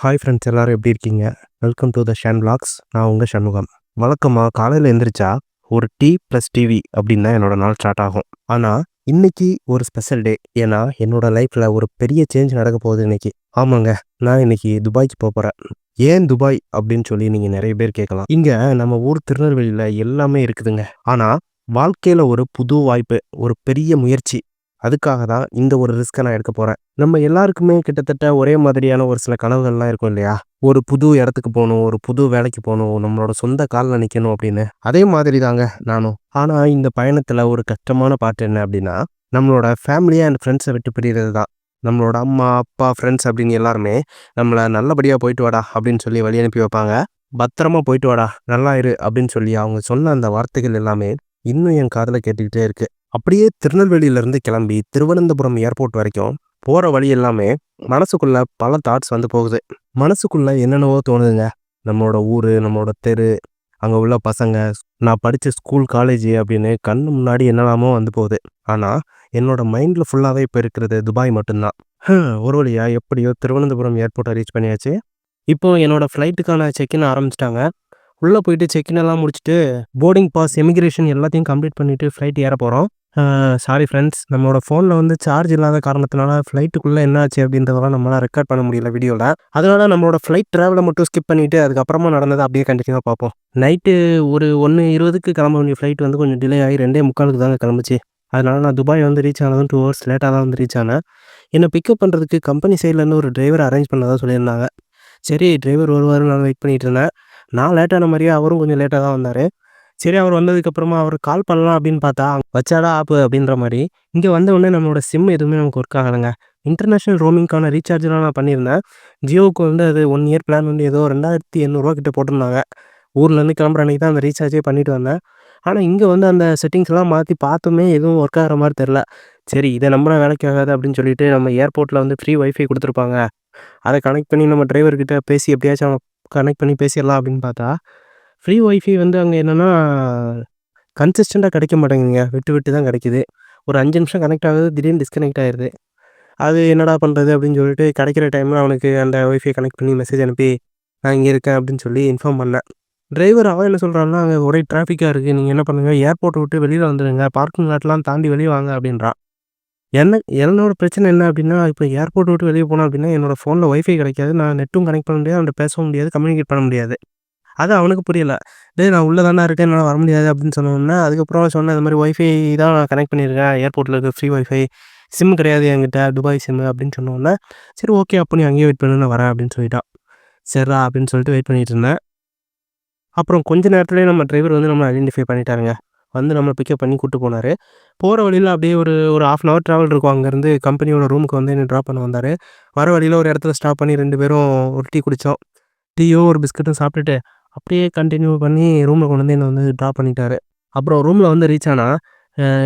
Hi friends எல்லாரும் எப்படி இருக்கீங்க? வெல்கம் டு த ஷன் பிளாக்ஸ் நான் உங்கள் சண்முகம். வழக்கமாக காலையில் எழுந்திரிச்சா ஒரு டீ ப்ளஸ் டிவி அப்படின்னு தான் என்னோட நாள் ஸ்டார்ட் ஆகும். ஆனால் இன்னைக்கு ஒரு ஸ்பெஷல் டே ஏன்னா என்னோட லைஃப்பில் ஒரு பெரிய சேஞ்ச் நடக்க போகுது இன்னைக்கு. ஆமாங்க நான் இன்னைக்கு துபாய்க்கு போக போகிறேன் ஏன் துபாய் அப்படின்னு சொல்லி நீங்கள் நிறைய பேர் கேட்கலாம். இங்கே நம்ம ஊர் திருநெல்வேலியில் எல்லாமே இருக்குதுங்க. ஆனால் வாழ்க்கையில் ஒரு புது வாய்ப்பு ஒரு பெரிய முயற்சி அதுக்காக தான் இந்த ஒரு ரிஸ்க்கை நான் எடுக்க போகிறேன் நம்ம எல்லாருக்குமே கிட்டத்தட்ட ஒரே மாதிரியான ஒரு சில கனவுகள்லாம் இருக்கும் இல்லையா? ஒரு புது இடத்துக்கு போகணும் ஒரு புது வேலைக்கு போகணும் நம்மளோட சொந்த காலில் நிற்கணும் அப்படின்னு. அதே மாதிரி தாங்க நானும். ஆனால் இந்த பயணத்தில் ஒரு கஷ்டமான பாட்டு என்ன அப்படின்னா நம்மளோட ஃபேமிலியாக அண்ட் ஃப்ரெண்ட்ஸை விட்டு பிரிகிறது தான். நம்மளோட அம்மா அப்பா ஃப்ரெண்ட்ஸ் அப்படின்னு எல்லாருமே நம்மளை நல்லபடியாக போயிட்டு வாடா அப்படின்னு சொல்லி வழி அனுப்பி வைப்பாங்க. பத்திரமா போயிட்டு வாடா நல்லா இரு அப்படின்னு சொல்லி அவங்க சொன்ன அந்த வார்த்தைகள் எல்லாமே இன்னும் என் காதில் கேட்டுக்கிட்டே இருக்குது அப்படியே திருநெல்வேலியிலேருந்து கிளம்பி திருவனந்தபுரம் ஏர்போர்ட் வரைக்கும் போகிற வழி எல்லாமே மனசுக்குள்ள பல தாட்ஸ் வந்து போகுது. மனசுக்குள்ள என்னென்னவோ தோணுதுங்க. நம்மளோட ஊர் நம்மளோட தெரு அங்கே உள்ள பசங்க நான் படித்த ஸ்கூல் காலேஜ் அப்படின்னு கண்ணு முன்னாடி என்னெல்லாமோ வந்து போகுது. ஆனால் என்னோட மைண்டில் ஃபுல்லாகவே இப்போ இருக்கிறது துபாய் மட்டும்தான். ஒரு வழியாக எப்படியோ திருவனந்தபுரம் ஏர்போர்ட்டை ரீச் பண்ணியாச்சு. இப்போ என்னோடய ஃப்ளைட்டுக்கான செக்இன் ஆரம்பிச்சிட்டாங்க. உள்ளே போயிட்டு செக்இன் எல்லாம் முடிச்சுட்டு போர்டிங் பாஸ் எமிக்ரேஷன் எல்லாத்தையும் கம்ப்ளீட் பண்ணிவிட்டு ஃப்ளைட் ஏற போகிறோம் சாரி ஃப்ரெண்ட்ஸ் நம்மளோட ஃபோனில் வந்து சார்ஜ் இல்லாத காரணத்தினால ஃப்ளைட்டுக்குள்ளே என்ன ஆச்சு அப்படின்றதெல்லாம் நம்மளால் ரெக்கார்ட் பண்ண முடியல வீடியோவில் அதனால் நம்மளோட ஃப்ளைட் ட்ராவலை மட்டும் ஸ்கிப் பண்ணிவிட்டு அதுக்கப்புறமா நடந்ததை அப்படியே கண்டினியூவாக பார்ப்போம். நைட்டு ஒரு ஒன்று இருபதுக்கு கிளம்ப வேண்டிய ஃப்ளைட் வந்து கொஞ்சம் டிலே ஆகி ரெண்டே முக்காலுக்கு தாங்க கிளம்புச்சு. அதனால நான் துபாய் வந்து ரீச் ஆனதும் டூ ஹவர்ஸ் லேட்டாக தான் வந்து ரீச் ஆனேன். என்னை பிக்கப் பண்ணுறதுக்கு கம்பெனி சைட்லேருந்து ஒரு டிரைவர் அரேஞ்ச் பண்ணதான் சொல்லியிருந்தாங்க. சரி டிரைவர் வருவார் நான் வெயிட் பண்ணிகிட்டு இருந்தேன். நான் லேட்டான மாதிரியே அவரும் கொஞ்சம் லேட்டாக தான் வந்தார். சரி அவர் வந்ததுக்கப்புறமா அவர் கால் பண்ணலாம் அப்படின்னு பார்த்தா வச்சாடா ஆப்பு அப்படின்ற மாதிரி. இங்கே வந்த உடனே நம்மளோட சிம் எதுவுமே நமக்கு ஒர்க் ஆகலைங்க. இன்டர்நேஷ்னல் ரோமிங்க்கான ரீசார்ஜ்லாம் நான் பண்ணியிருந்தேன். ஜியோவுக்கு வந்து அது ஒன் இயர் பிளான் வந்து ஏதோ ரெண்டாயிரத்தி எண்ணூறுரூவா கிட்ட போட்டிருந்தாங்க. ஊர்லேருந்து கிளம்புற அன்றைக்கி தான் அந்த ரீசார்ஜே பண்ணிட்டு வந்தேன். ஆனால் இங்கே வந்து அந்த செட்டிங்ஸ்லாம் மாற்றி பார்த்துமே எதுவும் ஒர்க் ஆகிற மாதிரி தெரில சரி இதை நம்பினா வேலைக்கு ஆகாது அப்படின்னு சொல்லிட்டு நம்ம ஏர்போர்ட்டில் வந்து ஃப்ரீ ஒய்ஃபை கொடுத்துருப்பாங்க. அதை கனெக்ட் பண்ணி நம்ம டிரைவர்கிட்ட பேசி எப்படியாச்சும் கனெக்ட் பண்ணி பேசிடலாம் அப்படின்னு பார்த்தா ஃப்ரீ ஒய்ஃபை வந்து அங்கே என்னென்னா கன்சிஸ்டண்ட்டாக கிடைக்க மாட்டேங்குங்க விட்டு விட்டு தான் கிடைக்குது. ஒரு அஞ்சு நிமிஷம் கனெக்ட் ஆகுது திடீர்னு டிஸ்கனெக்ட் ஆயிடுது அது என்னடா பண்ணுறது அப்படின்னு சொல்லிட்டு கிடைக்கிற டைமில் அவனுக்கு அந்த ஒய்ஃபை கனெக்ட் பண்ணி மெசேஜ் அனுப்பி நான் இங்கே இருக்கேன் அப்படின்னு சொல்லி இன்ஃபார்ம் பண்ணேன். டிரைவர் அவன் என்ன சொல்கிறான்னா அங்கே ஒரே டிராஃபிக்காக இருக்குது நீங்கள் என்ன பண்ணுங்கள் ஏர்போர்ட்டை விட்டு வெளியில் வந்துடுங்க பார்க்கிங் லாட்லாம் தாண்டி வெளியே வாங்க அப்படின்றான். என்ன என்னோட பிரச்சனை என்ன அப்படின்னா இப்போ ஏர்போர்ட் விட்டு வெளியே போனோம் அப்படின்னா என்னோட ஃபோனில் ஒய்ஃபை கிடைக்காது. நான் நெட்டும் கனெக்ட் பண்ண முடியாது. அவன்கிட்ட பேசவும் முடியாது கம்யூனிகேட் பண்ண முடியாது. அது அவனுக்கு புரியல. டே நான் உள்ளே தானே இருக்கேன் என்னால் வர முடியாது அப்படின்னு சொன்னோன்னே அதுக்கப்புறம் சொன்னேன் இந்த மாதிரி ஒய்ஃபை தான் நான் கனெக்ட் பண்ணியிருக்கேன். ஏர்போர்ட்டில் இருக்க ஃப்ரீ ஒய்ஃபை சிம் கிடையாது என்கிட்ட துபாய் சிம் அப்படின்னு சொன்னோன்னே சரி ஓகே அப்போ நீ அங்கேயே வெயிட் பண்ணு நான் வரேன் அப்படின்னு சொல்லிட்டான். சரிடா அப்படின்னு சொல்லிட்டு வெயிட் பண்ணிட்டு இருந்தேன். அப்புறம் கொஞ்ச நேரத்துலேயே நம்ம டிரைவர் வந்து நம்மளை ஐடென்டிஃபை பண்ணிட்டாருங்க. வந்து நம்மளை பிக்கப் பண்ணி கூப்பிட்டு போனார். போகிற வழியில் அப்படியே ஒரு ஒரு ஆஃப் அன் ஹவர் ட்ராவல் இருக்கும். அங்கேருந்து கம்பெனியோட ரூமுக்கு வந்து என்ன ட்ராப் பண்ண வந்தார். வர வழியில் ஒரு இடத்துல ஸ்டாப் பண்ணி ரெண்டு பேரும் ஒரு டீ குடித்தோம் டீயோ ஒரு பிஸ்கட்டும் சாப்பிட்டுட்டு அப்படியே கண்டினியூ பண்ணி ரூமில் கொண்டு வந்து என்னை வந்து ட்ராப் பண்ணிட்டாரு. அப்புறம் ரூமில் வந்து ரீச் ஆனால்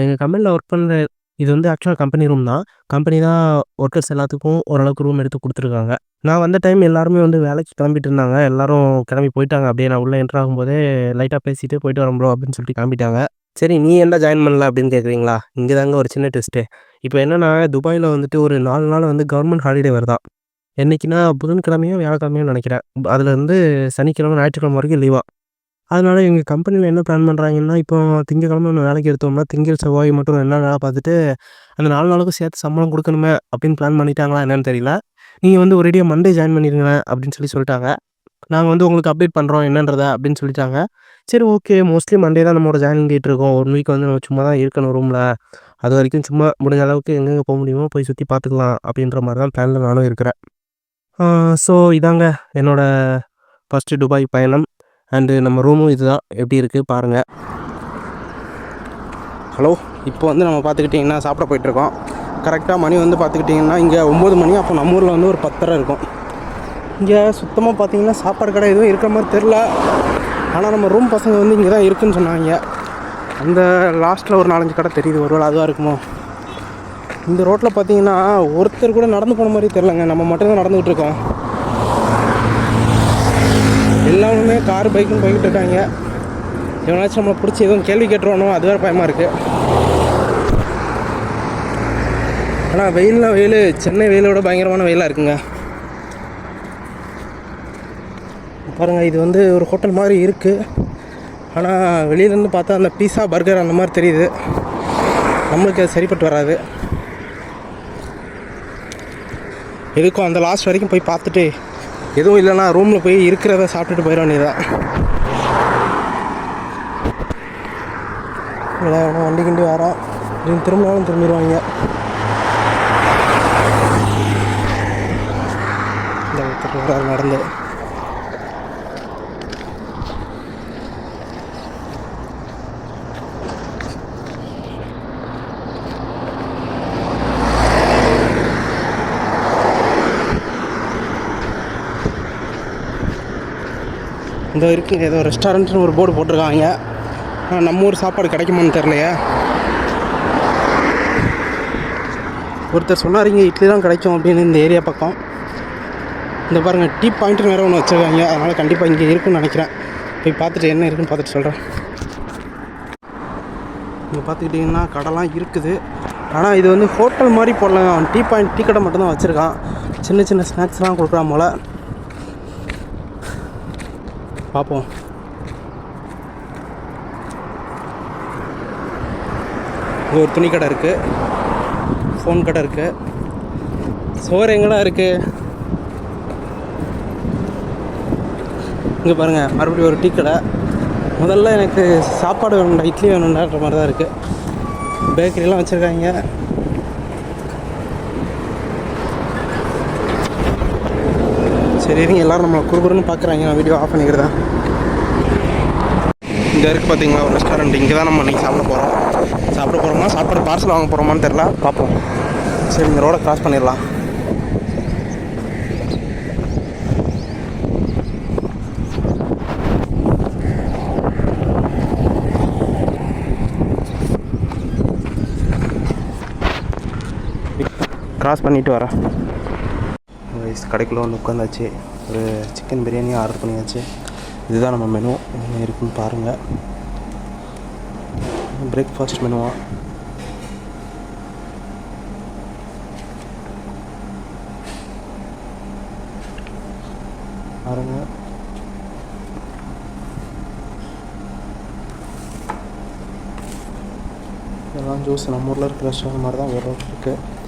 எங்கள் கம்பெனியில் ஒர்க் பண்ணுற இது வந்து ஆக்சுவலாக கம்பெனி ரூம் தான். கம்பெனி தான் ஒர்க்கர்ஸ் எல்லாத்துக்கும் ஓரளவுக்கு ரூம் எடுத்து கொடுத்துருக்காங்க. நான் வந்த டைம் எல்லாருமே வந்து வேலைக்கு கிளம்பிட்டு இருந்தாங்க. எல்லாரும் கிளம்பி போயிட்டாங்க. அப்படியே நான் உள்ளே என்ட்ரு ஆகும்போதே லைட்டாக பேசிட்டு போயிட்டு வரோம் ப்ரோ அப்படின்னு சொல்லிட்டு கிளம்பிட்டாங்க. சரி நீ என்ன ஜாயின் பண்ணல அப்படின்னு கேட்குறீங்களா இங்கே தாங்க ஒரு சின்ன டெஸ்ட்டு இப்போ என்னென்னா துபாயில் வந்துட்டு ஒரு நாலு நாள் வந்து கவர்மெண்ட் ஹாலிடே வருதான். என்னைக்குன்னா புதன்கிழமையோ வியாழக்கிழமையோ நினைக்கிறேன். அதில் இருந்து சனிக்கிழமை ஞாயிற்றுக்கிழமை வரைக்கும் லீவாக அதனால் எங்கள் கம்பெனியில் என்ன பிளான் பண்ணுறாங்கன்னா இப்போ திங்கக்கிழமை ஒன்று வேலைக்கு எடுத்தோம்னா திங்கள் செவ்வாய் மட்டும் ரெண்டு நாள் வேலை பார்த்துட்டு அந்த நாலு நாளுக்கும் சேர்த்து சம்பளம் கொடுக்கணுமே அப்படின்னு பிளான் பண்ணிட்டாங்களா என்னன்னு தெரியல. நீங்கள் வந்து ஒரேடியாக மண்டே ஜாயின் பண்ணிடுங்க அப்படின்னு சொல்லி சொல்லிட்டாங்க. நாங்கள் வந்து உங்களுக்கு அப்டேட் பண்ணுறோம் என்னன்றதை அப்படின்னு சொல்லிட்டாங்க. சரி ஓகே மோஸ்ட்லி மண்டே தான் நம்மளோட ஜாயின் பண்ணிகிட்டு இருக்கோம். ஒன் வீக் வந்து நம்ம சும்மா தான் இருக்கணும் ரூமில் அது வரைக்கும் சும்மா முடிஞ்ச அளவுக்கு எங்கெங்கே போக முடியுமோ போய் சுற்றி பார்த்துக்கலாம் அப்படின்ற மாதிரி தான் பிளானில் நானும் இருக்கிறேன். ஸோ இதாங்க என்னோட ஃபஸ்ட்டு துபாய் பயணம். அண்டு நம்ம ரூமும் இதுதான். எப்படி இருக்குது பாருங்கள் ஹலோ இப்போ வந்து நம்ம பார்த்துக்கிட்டிங்கன்னா சாப்பிட போயிட்டுருக்கோம். கரெக்டாக மணி வந்து பார்த்துக்கிட்டிங்கன்னா இங்கே ஒம்பது மணி. அப்போ நம்ம ஊரில் வந்து ஒரு பத்தரை இருக்கும். இங்கே சுத்தமாக பார்த்தீங்கன்னா சாப்பாடு கடை எதுவும் இருக்கிற மாதிரி தெரில ஆனால் நம்ம ரூம் பசங்க வந்து இங்கே தான் இருக்குன்னு சொன்னாங்க. அந்த லாஸ்ட்டில் ஒரு நாலஞ்சு கடை தெரியுது. ஒருவேளை அதுவாக இருக்குமோ? இந்த ரோட்டில் பார்த்தீங்கன்னா ஒருத்தர் கூட நடந்து போன மாதிரி தெரிலங்க நம்ம மட்டும்தான் நடந்துகிட்டு இருக்கோம். எல்லாருமே கார் பைக்குன்னு போய்கிட்டு இருக்காங்க. எவனாச்சும் நம்மளை பிடிச்சி எதுவும் கேள்வி கேட்டுருவானோ அது வேறு பயமாக இருக்குது ஆனால் வெயில்னா வெயில். சென்னை வெயிலோட பயங்கரமான வெயிலாக இருக்குங்க. பாருங்கள் இது வந்து ஒரு ஹோட்டல் மாதிரி இருக்குது ஆனால் வெளியிலேருந்து பார்த்தா அந்த பீஸா பர்கர் அந்த மாதிரி தெரியுது. நம்மளுக்கு அது சரிப்பட்டு வராது. எதுக்கும் அந்த லாஸ்ட் வரைக்கும் போய் பார்த்துட்டு எதுவும் இல்லைன்னா ரூமில் போய் இருக்கிறத சாப்பிட்டுட்டு போயிட வேண்டியதான் இல்லை வண்டி கிண்டி வரான் இது திரும்பினாலும் திரும்பிடுவாங்க. இந்த ஒருத்தர் இந்த இருக்குங்க ஏதோ ரெஸ்டாரண்ட்னு ஒரு போர்டு போட்டிருக்காங்க. ஆனால் நம்ம ஊர் சாப்பாடு கிடைக்குமான்னு தெரிலையே ஒருத்தர் சொன்னார் இங்கே இட்லி தான் கிடைக்கும் அப்படின்னு இந்த ஏரியா பக்கம். இந்த பாருங்கள் டீ பாயிண்ட்டு வேறு ஒன்று வச்சுருக்காங்க. அதனால் கண்டிப்பாக இங்கே இருக்குன்னு நினைக்கிறேன். போய் பார்த்துட்டு என்ன இருக்குன்னு பார்த்துட்டு சொல்கிறேன் இங்கே பார்த்துக்கிட்டிங்கன்னா கடைலாம் இருக்குது. ஆனால் இது வந்து ஹோட்டல் மாதிரி போடலாம் டீ பாயிண்ட் டீ கடை மட்டும்தான் வச்சுருக்கான். சின்ன சின்ன ஸ்நாக்ஸ்லாம் கொடுக்குறான் போல். பார்ப்போம் இங்கே ஒரு துணி கடை இருக்குது ஃபோன் கடை இருக்குது சோறு எங்கடா இருக்குது இங்கே பாருங்கள் மறுபடியும் ஒரு டீ கடை. முதல்ல எனக்கு சாப்பாடு வேணும்டா இட்லி வேணும்டான்ற மாதிரி தான் இருக்குது பேக்கரிலாம் வச்சுருக்காங்க. சரி இருங்க எல்லாரும் நம்மளை குறுகுறுன்னு பார்க்குறாங்க. நான் வீடியோ ஆஃப் பண்ணிக்கிறதா? இங்கே இருக்குது பார்த்தீங்களா ஒரு ரெஸ்டாரண்ட் இங்கே தான் நம்ம இன்றைக்கி சாப்பிட போகிறோம் சாப்பிட போகிறோமா சாப்பாடு பார்சல் வாங்க போகிறோமான்னு தெரில பார்ப்போம். சரி இந்த ரோடை கிராஸ் பண்ணிடலாம். கிராஸ் பண்ணிட்டு வரேன். ரைஸ் கடைக்குள்ளே வந்து உட்காந்தாச்சு. ஒரு சிக்கன் பிரியாணியும் ஆர்டர் பண்ணியாச்சு. இதுதான் நம்ம மெனு என்ன இருக்குன்னு பாருங்கள் பிரேக்ஃபாஸ்ட் மெனுவா பாருங்க. இதெல்லாம் ஜூஸ் நம்ம ஊரில் இருக்கிற ரெஸ்டாரண்ட் மாதிரி தான் வேறு இருக்குது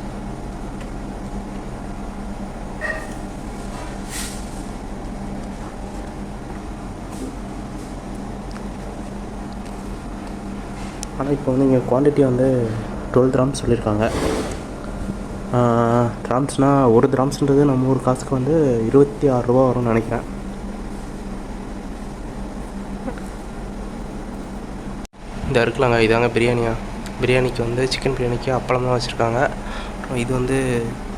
ஆனால் இப்போ வந்து இங்கே குவான்டிட்டி வந்து டுவெல் கிராம்ஸ் சொல்லியிருக்காங்க கிராம்ஸ்னால் ஒரு கிராம்ஸ்ன்றது நம்ம ஊர் காசுக்கு வந்து இருபத்தி ஆறு ரூபா வரும்னு நினைக்கிறேன். இந்த இருக்கலாங்க இதாங்க பிரியாணியா? பிரியாணிக்கு வந்து சிக்கன் பிரியாணிக்கு அப்பளம் தான் வச்சுருக்காங்க. அப்புறம் இது வந்து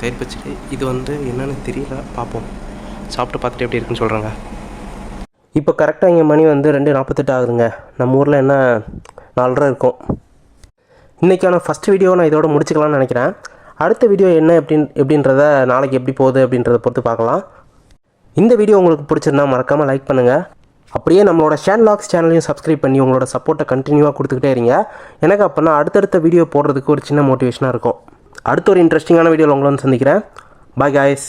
தயிர் பச்சடி. இது வந்து என்னன்னு தெரியல பார்ப்போம் சாப்பிட்டு பார்த்துட்டு எப்படி இருக்குன்னு சொல்கிறேங்க இப்போ கரெக்டாக இங்கே மணி வந்து ரெண்டு நாற்பத்தெட்டு ஆகுதுங்க. நம்ம ஊரில் என்ன நாலரை இருக்கும். இன்றைக்கான ஃபஸ்ட் வீடியோ நான் இதோட முடிச்சுக்கலாம்னு நினைக்கிறேன். அடுத்த வீடியோ என்ன எப்படின் எப்படின்றத நாளைக்கு எப்படி போகுது அப்படின்றத பொறுத்து பார்க்கலாம். இந்த வீடியோ உங்களுக்கு பிடிச்சிருந்தா மறக்காமல் லைக் பண்ணுங்கள் அப்படியே நம்மளோட ஷேன்லாக்ஸ் சேனலையும் சப்ஸ்கிரைப் பண்ணி உங்களோட சப்போர்ட்டை கண்டினியூவாக கொடுத்துக்கிட்டே இருங்க. எனக்கு அப்போனா அடுத்தடுத்த வீடியோ போடுறதுக்கு ஒரு சின்ன மோட்டிவேஷனாக இருக்கும். அடுத்த ஒரு இன்ட்ரெஸ்டிங்கான வீடியோவில் உங்களை வந்து சந்திக்கிறேன். Bye guys